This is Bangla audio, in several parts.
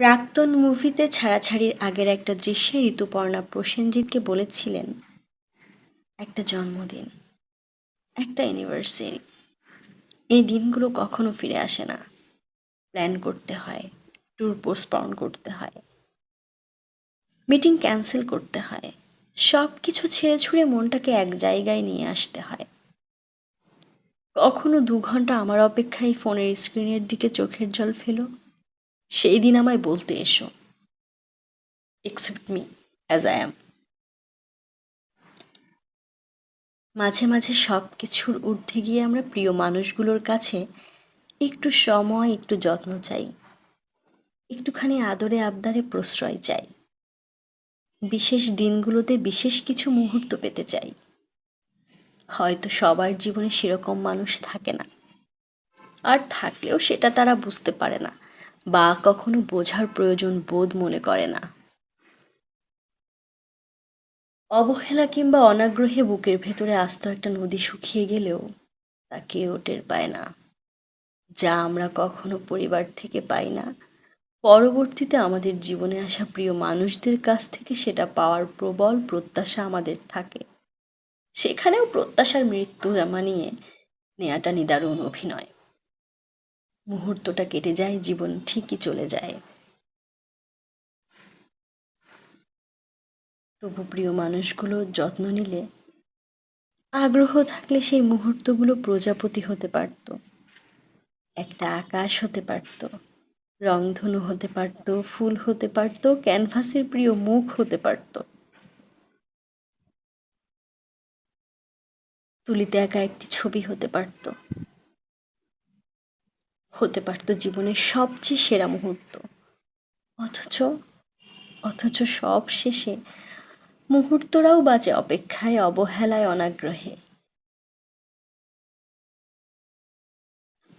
প্রাক্তন মুভিতে ছাড়াছাড়ির আগের একটা দৃশ্যে ঋতুপর্ণা প্রসেনজিৎকে বলেছিলেন, একটা জন্মদিন, একটা অ্যানিভার্সারি এই দিনগুলো কখনো ফিরে আসে না। প্ল্যান করতে হয় ট্যুর পোস্টপন করতে হয় মিটিং ক্যান্সেল করতে হয় সব কিছু ছেড়ে ছুড়ে মনটাকে এক জায়গায় নিয়ে আসতে হয়। কখনো দু ঘণ্টা আমার অপেক্ষায় ফোনের স্ক্রিনের দিকে চোখের জল ফেলো সেই দিন আমায় বলতে এসো। Accept me as I am মাঝে মাঝে সব কিছুর ঊর্ধ্বে গিয়ে আমরা প্রিয় মানুষগুলোর কাছে একটু সময়, একটু যত্ন চাই। একটুখানি আদরে আবদারে প্রশ্রয় চাই। বিশেষ দিনগুলোতে বিশেষ কিছু মুহূর্ত পেতে চাই। হয়তো সবার জীবনে সেরকম মানুষ থাকে না। আর থাকলেও সেটা তারা বুঝতে পারে না। বা কখনো বোঝার প্রয়োজন বোধ মনে করে না। অবহেলা কিংবা অনাগ্রহে বুকের ভেতরে আস্ত একটা নদী শুকিয়ে গেলেও তা কেউ টের পায় না। যা আমরা কখনো পরিবার থেকে পাই না। পরবর্তীতে আমাদের জীবনে আসা প্রিয় মানুষদের কাছ থেকে সেটা পাওয়ার প্রবল প্রত্যাশা আমাদের থাকে। সেখানেও প্রত্যাশার মৃত্যু মানিয়ে নেয়াটা নিদারুণ অভিনয়। মুহূর্তটা কেটে যায়, জীবন ঠিকই চলে যায়। তবু প্রিয় মানুষগুলোর যত্ন নিলে আগ্রহ থাকলে সেই মুহূর্তগুলো প্রজাপতি হতে পারত। একটা আকাশ হতে পারত, রংধনু হতে পারত, ফুল হতে পারত, ক্যানভাসের প্রিয় মুখ হতে পারত। তুলিতে একা একটি ছবি হতে পারত। হতে পারত জীবনের সবচেয়ে সেরা মুহূর্ত। অথচ অথচ সব শেষে মুহূর্তরাও বাঁচে অপেক্ষায়, অবহেলায়, অনাগ্রহে।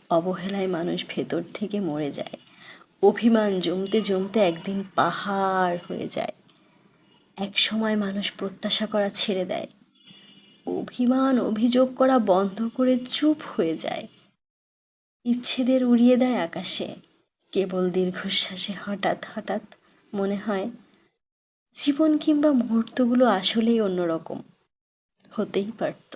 অবহেলায় মানুষ ভেতর থেকে মরে যায়। অভিমান জমতে জমতে একদিন পাহাড় হয়ে যায়। এক সময় মানুষ প্রত্যাশা করা ছেড়ে দেয়। অভিমান, অভিযোগ করা বন্ধ করে চুপ হয়ে যায়। ইচ্ছেদের উড়িয়ে দেয় আকাশে। কেবল দীর্ঘশ্বাসে হঠাৎ হঠাৎ মনে হয়, জীবন কিংবা মুহূর্তগুলো আসলেই অন্যরকম। হতেই পারত।